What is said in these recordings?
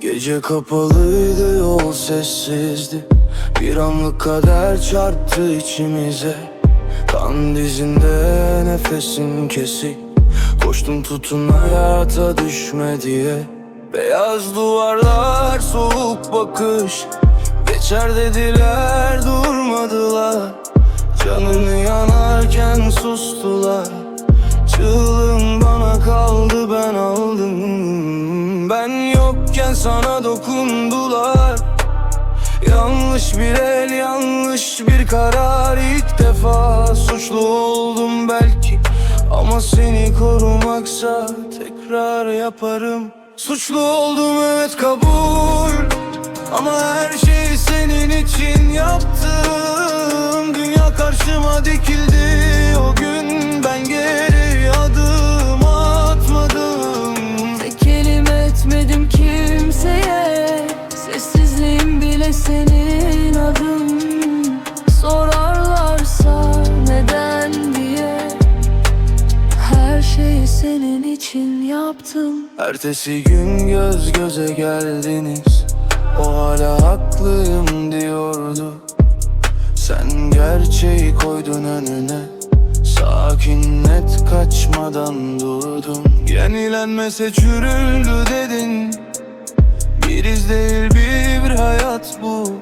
Gece kapalıydı yol sessizdi. Bir anlık kader çarptı içimize. Kan dizinde nefesin kesik. Koştum tutun hayata düşme diye. Beyaz duvarlar soğuk bakış. Geçer dediler durmadılar. Canını yanarken sustular. Çığlığın yokken sana dokundular. Yanlış bir el yanlış bir karar. İlk defa Suçlu oldum belki. Ama seni korumaksa tekrar yaparım. Suçlu oldum evet kabul. Ama her şeyi senin için yaptım. Dünya senin için yaptım. Ertesi gün göz göze geldiniz. O hala haklıyım diyordu. Sen gerçeği koydun önüne. Sakin net kaçmadan durdum Yenilenmese çürüldü dedin. Bir iz değil bir, hayat bu.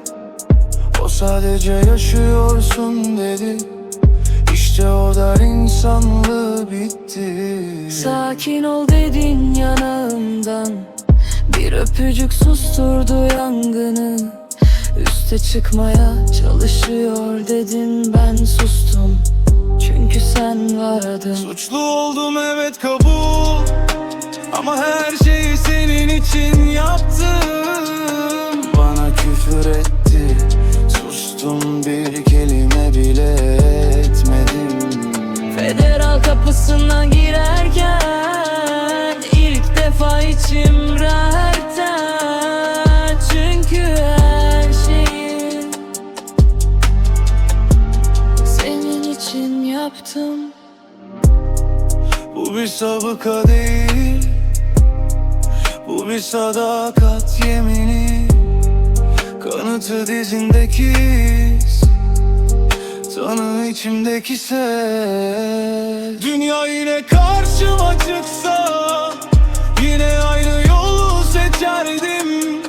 O sadece yaşıyorsun dedi İşte o dar insanlığı bitti. Sakin ol dedin yanağımdan. Bir öpücük susturdu yangını. Üste çıkmaya çalışıyor dedin ben sustum. Çünkü sen vardın. Suçlu oldum evet kabul. Ama her şeyi senin için yaptım Kapısından girerken ilk defa içim rahattan Çünkü her şeyi senin için yaptım. Bu bir sabıka değil Bu bir sadakat yemini Kanıtı dizindeki iz Tanı içimdeki ses. Dünya yine karşıma çıksa Yine aynı yolu seçerdim.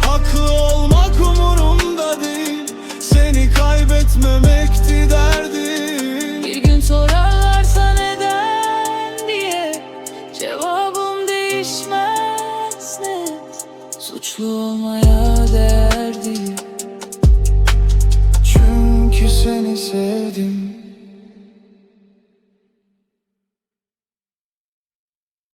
Haklı olmak umurumda değil Seni kaybetmemekti derdim. Bir gün sorarlarsa neden diye Cevabım değişmez net. Suçlu olmaya do